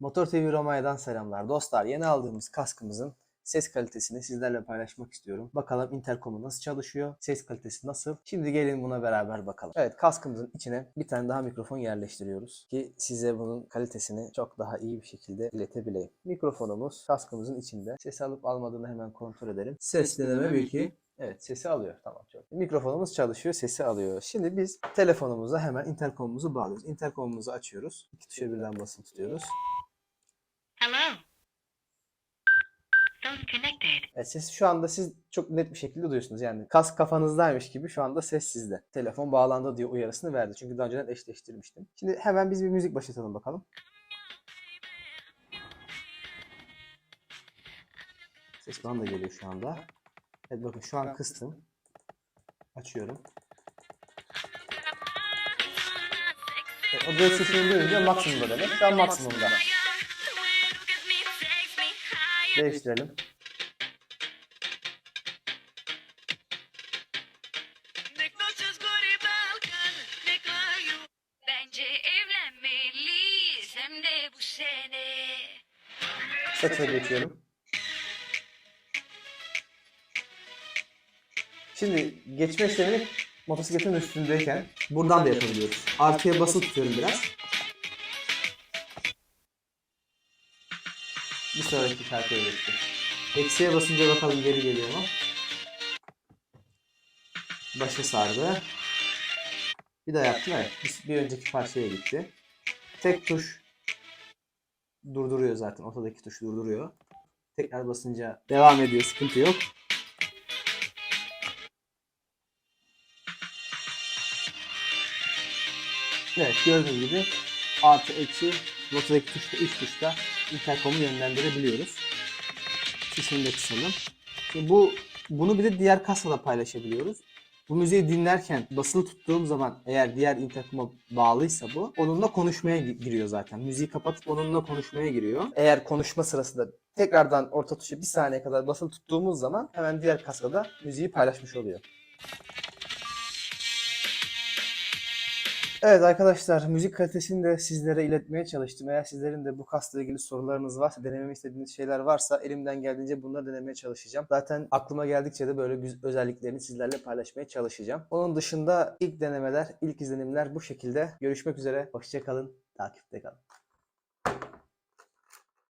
Motor TV Romanya'dan selamlar. Dostlar yeni aldığımız kaskımızın ses kalitesini sizlerle paylaşmak istiyorum. Bakalım interkomu nasıl çalışıyor, ses kalitesi nasıl? Şimdi gelin buna beraber bakalım. Evet kaskımızın içine bir tane daha mikrofon yerleştiriyoruz ki size bunun kalitesini çok daha iyi bir şekilde iletebileyim. Mikrofonumuz kaskımızın içinde. Ses alıp almadığını hemen kontrol edelim. Ses deneme 1 2 Evet sesi alıyor. Tamam çok. Mikrofonumuz çalışıyor, sesi alıyor. Şimdi biz telefonumuza hemen interkomumuzu bağlıyoruz. Interkomumuzu açıyoruz. İki tuşa birden basılı tutuyoruz. Hello. Evet, sesi şu anda siz çok net bir şekilde duyuyorsunuz. Yani kas kafanızdaymış gibi şu anda ses sizde. Telefon bağlandı diye uyarısını verdi. Çünkü daha önceden eşleştirmiştim. Şimdi hemen biz bir müzik başlatalım bakalım. Ses bana da geliyor şu anda. Evet bakın şu an kıstım. Açıyorum. Evet, o dört sesini duyunca maksimumda demek. Şu an maksimumda. Değiştirelim. Bence evlenmeliyiz hem geçiyorum. Şimdi geçme işlemini motosikletin üstündeyken buradan da yapabiliyoruz. Artıya basılı tutuyorum biraz. Bir sonraki şarkıya geçti. Eksiye basınca bakalım geri geliyor mu? Başı sardı. Bir daha yaptım evet. Bir, bir önceki parçaya gitti. Tek tuş durduruyor zaten. Ortadaki tuş durduruyor. Tekrar basınca devam ediyor. Sıkıntı yok. Evet gördüğünüz gibi artı eksi ortadaki tuşta üç tuşta interkomu yönlendirebiliyoruz. Sesini de kısalım. Şimdi bu bunu bir de diğer kasada paylaşabiliyoruz. Bu müziği dinlerken basılı tuttuğum zaman eğer diğer interkoma bağlıysa bu onunla konuşmaya gi- giriyor zaten. Müziği kapatıp onunla konuşmaya giriyor. Eğer konuşma sırasında tekrardan orta tuşa bir saniye kadar basılı tuttuğumuz zaman hemen diğer kasada müziği paylaşmış oluyor. Evet arkadaşlar müzik kalitesini de sizlere iletmeye çalıştım. Eğer sizlerin de bu kasla ilgili sorularınız varsa, denememi istediğiniz şeyler varsa elimden geldiğince bunları denemeye çalışacağım. Zaten aklıma geldikçe de böyle özelliklerini sizlerle paylaşmaya çalışacağım. Onun dışında ilk denemeler, ilk izlenimler bu şekilde. Görüşmek üzere, hoşçakalın, takipte kalın.